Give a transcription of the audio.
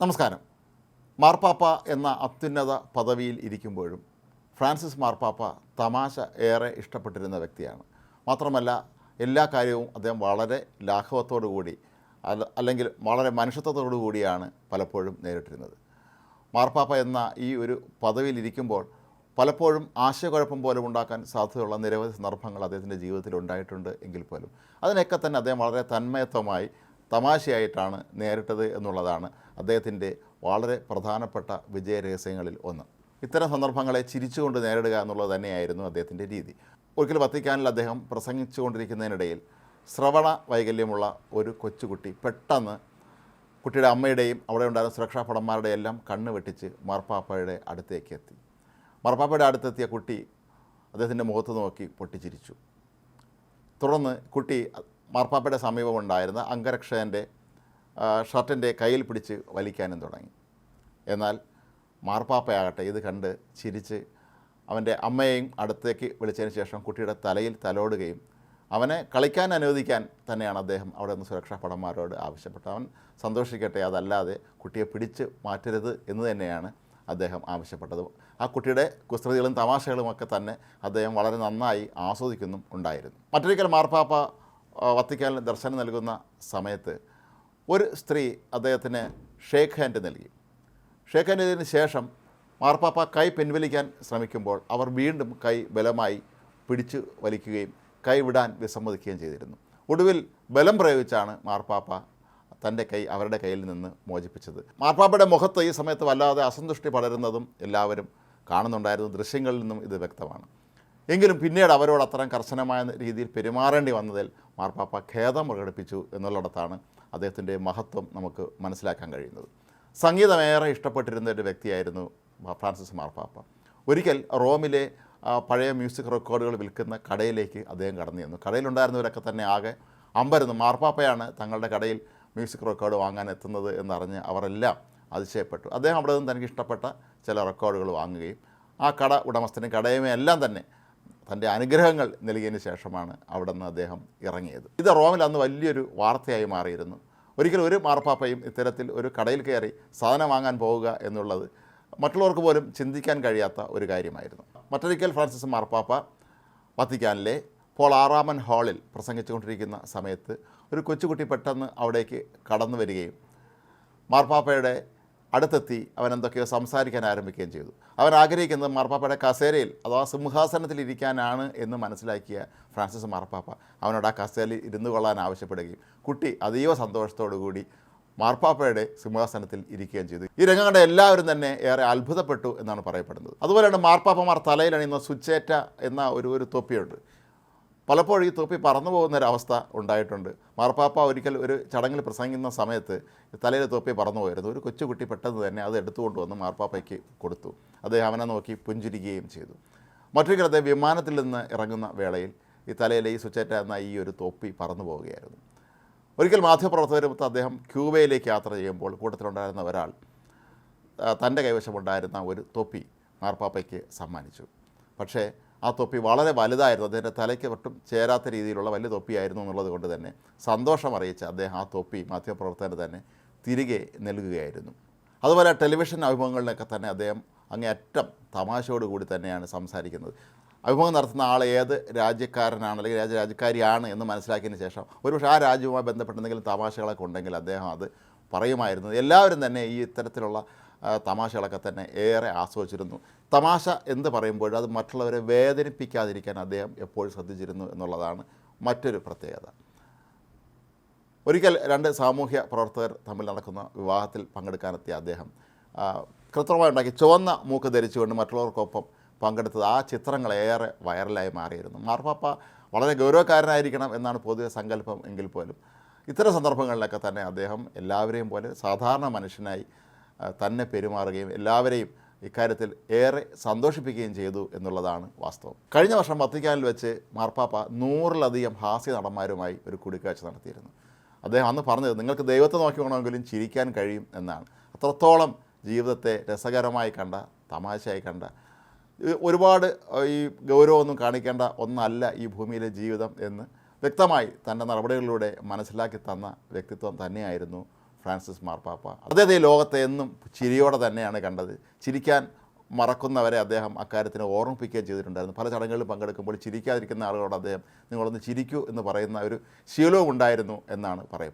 നമസ്കാരം. മാർപ്പാപ്പ എന്ന അത്യുന്നത പദവിയിൽ ഇരിക്കുമ്പോഴും ഫ്രാൻസിസ് മാർപ്പാപ്പ തമാശ ഏറെ ഇഷ്ടപ്പെട്ടിരുന്ന വ്യക്തിയാണ്. മാത്രമല്ല എല്ലാ കാര്യവും അദ്ദേഹം വളരെ ലാഘവത്തോടു കൂടി അല്ല അല്ലെങ്കിൽ വളരെ മനുഷ്യത്വത്തോടു കൂടിയാണ് പലപ്പോഴും നേരിട്ടിരുന്നത്. മാർപ്പാപ്പ എന്ന ഈ ഒരു പദവിയിൽ ഇരിക്കുമ്പോൾ പലപ്പോഴും ആശയക്കുഴപ്പം പോലും ഉണ്ടാക്കാൻ സാധ്യതയുള്ള നിരവധി സന്ദർഭങ്ങൾ അദ്ദേഹത്തിന്റെ ജീവിതത്തിൽ ഉണ്ടായിട്ടുണ്ട് എങ്കിൽ പോലും. അതിനൊക്കെ തന്നെ അദ്ദേഹം വളരെ തന്മയത്വമായി തമാശയായിട്ടാണ് നേരിട്ടത് എന്നുള്ളതാണ് അദ്ദേഹത്തിന്റെ വളരെ പ്രധാനപ്പെട്ട വിജയരഹസ്യങ്ങളിൽ ഒന്ന്. ഇത്തരം സന്ദർഭങ്ങളെ ചിരിച്ചുകൊണ്ട് നേരിടുക എന്നുള്ളത് തന്നെയായിരുന്നു അദ്ദേഹത്തിന്റെ രീതി. ഒരിക്കൽ വത്തിക്കാനിൽ അദ്ദേഹം പ്രസംഗിച്ചുകൊണ്ടിരിക്കുന്നതിനിടയിൽ ശ്രവണ വൈകല്യമുള്ള ഒരു കൊച്ചുകുട്ടി പെട്ടെന്ന് കുട്ടിയുടെ അമ്മയുടെയും അവിടെ ഉണ്ടായിരുന്ന സുരക്ഷാ ഭടന്മാരുടെ എല്ലാം കണ്ണ് വെട്ടിച്ച് മാർപ്പാപ്പയുടെ അടുത്തേക്ക് എത്തി. മാർപ്പാപ്പയുടെ അടുത്തെത്തിയ കുട്ടി അദ്ദേഹത്തിന്റെ മുഖത്ത് നോക്കി പൊട്ടിച്ചിരിച്ചു. തുടർന്ന് കുട്ടി മാർപ്പാപ്പയുടെ സമീപമുണ്ടായിരുന്ന അംഗരക്ഷകന്റെ ഷർട്ടിന്റെ കയ്യിൽ പിടിച്ച് വലിക്കാനും തുടങ്ങി. എന്നാൽ മാർപ്പാപ്പയാകട്ടെ ഇത് കണ്ട് ചിരിച്ച് അവന്റെ അമ്മയെയും അടുത്തേക്ക് വിളിച്ചതിന് ശേഷം കുട്ടിയുടെ തലയിൽ തലോടുകയും അവനെ കളിക്കാൻ അനുവദിക്കാൻ തന്നെയാണ് അദ്ദേഹം അവിടെ നിന്ന് സുരക്ഷാ ഭടന്മാരോട് ആവശ്യപ്പെട്ടത്. അവൻ സന്തോഷിക്കട്ടെ അതല്ലാതെ കുട്ടിയെ പിടിച്ച് മാറ്റരുത് എന്ന് തന്നെയാണ് അദ്ദേഹം ആവശ്യപ്പെട്ടത്. ആ കുട്ടിയുടെ കുസൃതികളും തമാശകളുമൊക്കെ തന്നെ അദ്ദേഹം വളരെ നന്നായി ആസ്വദിക്കുന്നും ഉണ്ടായിരുന്നു. മറ്റൊരിക്കൽ മാർപ്പാപ്പ വത്തിക്കാനിൽ ദർശനം നൽകുന്ന സമയത്ത് ഒരു സ്ത്രീ അദ്ദേഹത്തിന് ഷേക്ക് ഹാൻഡ് നൽകി. ഷേക്ക് ഹാൻഡ് ചെയ്തതിന് ശേഷം മാർപ്പാപ്പ കൈ പിൻവലിക്കാൻ ശ്രമിക്കുമ്പോൾ അവർ വീണ്ടും കൈ ബലമായി പിടിച്ചു വലിക്കുകയും കൈ വിടാൻ വിസമ്മതിക്കുകയും ചെയ്തിരുന്നു. ഒടുവിൽ ബലം പ്രയോഗിച്ചാണ് മാർപ്പാപ്പ തന്റെ കൈ അവരുടെ കയ്യിൽ നിന്ന് മോചിപ്പിച്ചത്. മാർപ്പാപ്പയുടെ മുഖത്ത് ഈ സമയത്ത് വല്ലാതെ അസന്തുഷ്ടി പടരുന്നതും എല്ലാവരും കാണുന്നുണ്ടായിരുന്നു ദൃശ്യങ്ങളിൽ നിന്നും ഇത് വ്യക്തമാണ്. എങ്കിലും പിന്നീട് അവരോട് അത്തരം കർശനമായ രീതിയിൽ പെരുമാറേണ്ടി വന്നതിൽ മാർപ്പാപ്പ ഖേദം പ്രകടിപ്പിച്ചു എന്നുള്ളിടത്താണ് അദ്ദേഹത്തിന്റെ മഹത്വം നമുക്ക് മനസ്സിലാക്കാൻ കഴിയുന്നത്. സംഗീതമേറെ ഇഷ്ടപ്പെട്ടിരുന്ന ഒരു വ്യക്തിയായിരുന്നു ഫ്രാൻസിസ് മാർപ്പാപ്പ. ഒരിക്കൽ റോമിലെ പഴയ മ്യൂസിക് റെക്കോർഡുകൾ വിൽക്കുന്ന കടയിലേക്ക് അദ്ദേഹം കടന്നു ചെന്നു. കടയിലുണ്ടായിരുന്നവരൊക്കെ തന്നെ ആകെ അമ്പരുന്നു മാർപ്പാപ്പയാണ് തങ്ങളുടെ കടയിൽ മ്യൂസിക് റെക്കോർഡ് വാങ്ങാൻ എത്തുന്നത് എന്നറിഞ്ഞ് അവരെല്ലാം അതിശയപ്പെട്ടു. അദ്ദേഹം അവിടെ നിന്ന് തനിക്ക് ഇഷ്ടപ്പെട്ട ചില റെക്കോർഡുകൾ വാങ്ങുകയും ആ കട ഉടമസ്ഥനും കടയുമേ എല്ലാം തന്നെ തന്റെ അനുഗ്രഹങ്ങൾ നൽകിയതിന് ശേഷമാണ് അവിടെ നിന്ന് അദ്ദേഹം ഇറങ്ങിയത്. ഇത് റോമിൽ അന്ന് വലിയൊരു വാർത്തയായി മാറിയിരുന്നു. ഒരിക്കലും ഒരു മാർപ്പാപ്പയും ഇത്തരത്തിൽ ഒരു കടയിൽ കയറി സാധനം വാങ്ങാൻ പോവുക എന്നുള്ളത് മറ്റുള്ളവർക്ക് പോലും ചിന്തിക്കാൻ കഴിയാത്ത ഒരു കാര്യമായിരുന്നു. മറ്റൊരിക്കൽ ഫ്രാൻസിസ് മാർപ്പാപ്പ വത്തിക്കാനിലെ പോൾ ആറാമൻ ഹാളിൽ പ്രസംഗിച്ചുകൊണ്ടിരിക്കുന്ന സമയത്ത് ഒരു കൊച്ചുകുട്ടി പെട്ടെന്ന് അവിടേക്ക് കടന്നു വരികയും മാർപ്പാപ്പയുടെ അടുത്തെത്തി അവൻ എന്തൊക്കെയോ സംസാരിക്കാൻ ആരംഭിക്കുകയും ചെയ്തു. അവൻ ആഗ്രഹിക്കുന്നത് മാർപ്പാപ്പയുടെ കസേരയിൽ അഥവാ സിംഹാസനത്തിൽ ഇരിക്കാനാണ് എന്ന് മനസ്സിലാക്കിയ ഫ്രാൻസിസ് മാർപ്പാപ്പ അവനോട് ആ കസേരയിൽ ഇരുന്നു കൊള്ളാൻ ആവശ്യപ്പെടുകയും കുട്ടി അതീവ സന്തോഷത്തോടു കൂടി മാർപ്പാപ്പയുടെ സിംഹാസനത്തിൽ ഇരിക്കുകയും ചെയ്തു. ഈ രംഗം കണ്ട എല്ലാവരും തന്നെ ഏറെ അത്ഭുതപ്പെട്ടു എന്നാണ് പറയപ്പെടുന്നത്. അതുപോലെയാണ് മാർപ്പാപ്പമാർ തലയിലണിയുന്ന സുച്ചേറ്റ എന്ന ഒരു ഒരു തൊപ്പിയുണ്ട്. പലപ്പോഴും ഈ തൊപ്പി പറന്നു പോകുന്ന ഒരു അവസ്ഥ ഉണ്ടായിട്ടുണ്ട്. മാർപ്പാപ്പ ഒരിക്കൽ ഒരു ചടങ്ങിൽ പ്രസംഗിക്കുന്ന സമയത്ത് തലയിൽ തൊപ്പി പറന്നു പോയിരുന്നു. ഒരു കൊച്ചുകുട്ടി പെട്ടെന്ന് തന്നെ അത് എടുത്തുകൊണ്ട് വന്ന് മാർപ്പാപ്പയ്ക്ക് കൊടുത്തു. അദ്ദേഹം അവനെ നോക്കി പുഞ്ചിരിക്കുകയും ചെയ്തു. മറ്റൊരിക്കൽ അദ്ദേഹം വിമാനത്തിൽ നിന്ന് ഇറങ്ങുന്ന വേളയിൽ ഈ തലയിലെ ഈ സുച്ചേറ്റ എന്ന ഈ ഒരു തൊപ്പി പറന്നു പോവുകയായിരുന്നു. ഒരിക്കൽ മാധ്യമപ്രവർത്തകരുമൊത്ത് അദ്ദേഹം ക്യൂബയിലേക്ക് യാത്ര ചെയ്യുമ്പോൾ കൂട്ടത്തിലുണ്ടായിരുന്ന ഒരാൾ തന്റെ കൈവശമുണ്ടായിരുന്ന ഒരു തൊപ്പി മാർപ്പാപ്പയ്ക്ക് സമ്മാനിച്ചു. പക്ഷേ ആ തൊപ്പി വളരെ വലുതായിരുന്നു. അദ്ദേഹത്തിന്റെ തലയ്ക്ക് ഒട്ടും ചേരാത്ത രീതിയിലുള്ള വലിയ തൊപ്പിയായിരുന്നു എന്നുള്ളത് കൊണ്ട് തന്നെ സന്തോഷം അറിയിച്ച് അദ്ദേഹം ആ തൊപ്പി മാധ്യമപ്രവർത്തകന് തന്നെ തിരികെ നൽകുകയായിരുന്നു. അതുപോലെ ടെലിവിഷൻ അഭിമുഖങ്ങളിലൊക്കെ തന്നെ അദ്ദേഹം അങ്ങേയറ്റം തമാശയോട് കൂടി തന്നെയാണ് സംസാരിക്കുന്നത്. അഭിമുഖം നടത്തുന്ന ആൾ ഏത് രാജ്യക്കാരനാണ് അല്ലെങ്കിൽ രാജ്യ രാജ്യക്കാരിയാണ് എന്ന് മനസ്സിലാക്കിയതിന് ശേഷം ഒരുപക്ഷെ ആ രാജ്യവുമായി ബന്ധപ്പെട്ട എന്തെങ്കിലും തമാശകളൊക്കെ ഉണ്ടെങ്കിൽ അദ്ദേഹം അത് പറയുമായിരുന്നു. എല്ലാവരും തന്നെ ഈ ഇത്തരത്തിലുള്ള തമാശകളൊക്കെ തന്നെ ഏറെ ആസ്വദിച്ചിരുന്നു. തമാശ എന്ന് പറയുമ്പോൾ അത് മറ്റുള്ളവരെ വേദനിപ്പിക്കാതിരിക്കാൻ അദ്ദേഹം എപ്പോഴും ശ്രദ്ധിച്ചിരുന്നു എന്നുള്ളതാണ് മറ്റൊരു പ്രത്യേകത. ഒരിക്കൽ രണ്ട് സാമൂഹ്യ പ്രവർത്തകർ തമ്മിൽ നടക്കുന്ന വിവാഹത്തിൽ പങ്കെടുക്കാനെത്തിയ അദ്ദേഹം കൃത്രിമമായി ഉണ്ടാക്കി ചുവന്ന മൂക്ക് ധരിച്ചുകൊണ്ട് മറ്റുള്ളവർക്കൊപ്പം പങ്കെടുത്തത് ആ ചിത്രങ്ങൾ ഏറെ വൈറലായി മാറിയിരുന്നു. മാർപ്പാപ്പ വളരെ ഗൗരവക്കാരനായിരിക്കണം എന്നാണ് പൊതുവെ സങ്കല്പം എങ്കിൽ പോലും. ഇത്തരം സന്ദർഭങ്ങളിലൊക്കെ തന്നെ അദ്ദേഹം എല്ലാവരെയും പോലെ സാധാരണ മനുഷ്യനായി തന്നെ പെരുമാറുകയും എല്ലാവരെയും ഇക്കാര്യത്തിൽ ഏറെ സന്തോഷിപ്പിക്കുകയും ചെയ്തു എന്നുള്ളതാണ് വാസ്തവം. കഴിഞ്ഞ വർഷം വത്തിക്കാനിൽ വെച്ച് മാർപ്പാപ്പ നൂറിലധികം ഹാസ്യ നടന്മാരുമായി ഒരു കൂടിക്കാഴ്ച നടത്തിയിരുന്നു. അദ്ദേഹം അന്ന് പറഞ്ഞത് നിങ്ങൾക്ക് ദൈവത്തെ നോക്കി വേണമെങ്കിലും ചിരിക്കാൻ കഴിയും എന്നാണ്. അത്രത്തോളം ജീവിതത്തെ രസകരമായി കണ്ട തമാശയായി കണ്ട ഒരുപാട് ഈ ഗൗരവമൊന്നും കാണിക്കേണ്ട ഒന്നല്ല ഈ ഭൂമിയിലെ ജീവിതം എന്ന് വ്യക്തമായി തന്റെ നടപടികളിലൂടെ മനസ്സിലാക്കി തന്ന വ്യക്തിത്വം തന്നെയായിരുന്നു ഫ്രാൻസിസ് മാർപ്പാപ്പ അദ്ദേഹത്തെ ലോകത്തെ എന്നും ചിരിയോടെ തന്നെയാണ് കണ്ടത്. ചിരിക്കാൻ മറക്കുന്നവരെ അദ്ദേഹം അക്കാര്യത്തിന് ഓർമ്മിപ്പിക്കുകയും ചെയ്തിട്ടുണ്ടായിരുന്നു. പല ചടങ്ങുകളിൽ പങ്കെടുക്കുമ്പോൾ ചിരിക്കാതിരിക്കുന്ന ആളുകളോട് അദ്ദേഹം നിങ്ങളൊന്ന് ചിരിക്കൂ എന്ന് പറയുന്ന ഒരു ശീലവും ഉണ്ടായിരുന്നു എന്നാണ് പറയപ്പെടുന്നത്.